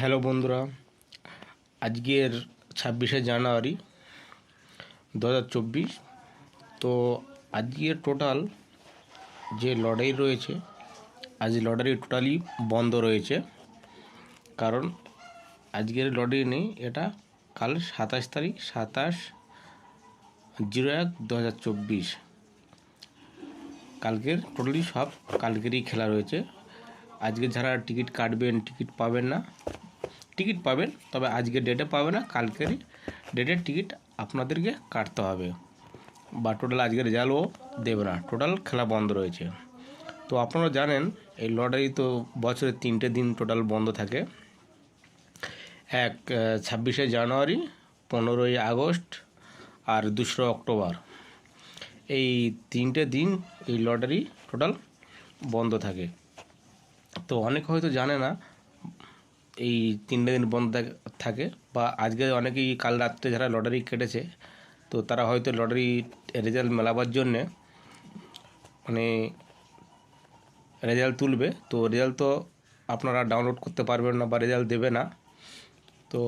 Hello বন্ধুরা, আজকের ছাব্বিশে জানুয়ারি দু হাজার চব্বিশ। তো আজকের টোটাল যে লটারি রয়েছে, আজ লটারি টোটালি বন্ধ রয়েছে। কারণ আজকের লটারি নেই, এটা কাল সাতাশ তারিখ, সাতাশ জিরো এক দু কালকের টোটালি সব কালকেরই খেলা রয়েছে। আজকে যারা টিকিট কাটবেন, টিকিট পাবেন না টিকিট পাবেন, তবে আজকে ডেটে পাবে না কালকেরই ডেটের টিকিট আপনাদেরকে কাটতে হবে। বা টোটাল আজকের রেজাল্টও দেবে না টোটাল খেলা বন্ধ রয়েছে। তো আপনারা জানেন, এই লটারি তো বছরে তিনটে দিন টোটাল বন্ধ থাকে। এক ছাব্বিশে জানুয়ারি, পনেরোই আগস্ট আর দোসরা অক্টোবর। এই তিনটে দিন এই লটারি টোটাল বন্ধ থাকে। তো অনেক হয়তো জানে না এই তিনটে দিন বন্ধ থাকে বা আজকে অনেকেই কাল রাত্রে যারা লটারি কেটেছে, তো তারা হয়তো লটারি রেজাল্ট মেলাবার জন্যে মানে রেজাল্ট তুলবে। তো রেজাল্ট তো আপনারা ডাউনলোড করতে পারবেন না বা রেজাল্ট দেবে না। তো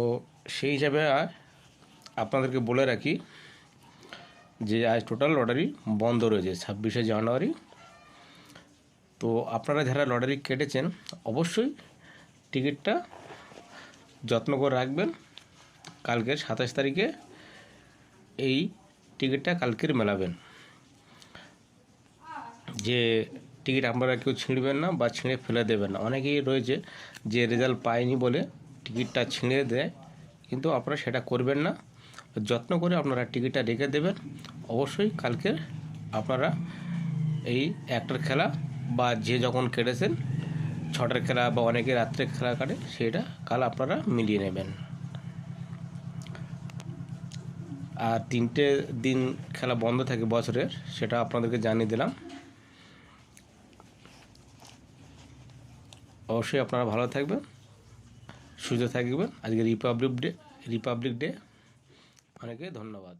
সেই হিসাবে আপনাদেরকে বলে রাখি যে আজ টোটাল লটারি বন্ধ রয়েছে ছাব্বিশে জানুয়ারি। তো আপনারা যারা লটারি কেটেছেন, অবশ্যই টিকিটটা যত্ন করে রাখবেন। কালকের সাতাশ তারিখে এই টিকিটটা কালকের মেলাবেন। যে টিকিট আপনারা কেউ ছিঁড়বেন না বা ছিঁড়ে ফেলে দেবেন না। অনেকেই রয়েছে যে রেজাল্ট পায়নি বলে টিকিটটা ছিঁড়ে দেয়, কিন্তু আপনারা সেটা করবেন না। যত্ন করে আপনারা টিকিটটা রেখে দেবেন। অবশ্যই কালকের আপনারা এই একটার খেলা বা যে যখন কেটেছেন ছটার খেলা বা অনেকে রাত্রে খেলা কাটে, সেটা কাল আপনারা মিলিয়ে নেবেন। আর তিনটে দিন খেলা বন্ধ থাকে বছরের, সেটা আপনাদেরকে জানিয়ে দিলাম। অবশ্যই আপনারা ভালো থাকবেন, সুস্থ থাকবেন। আজকে রিপাবলিক ডে রিপাবলিক ডে অনেকে ধন্যবাদ।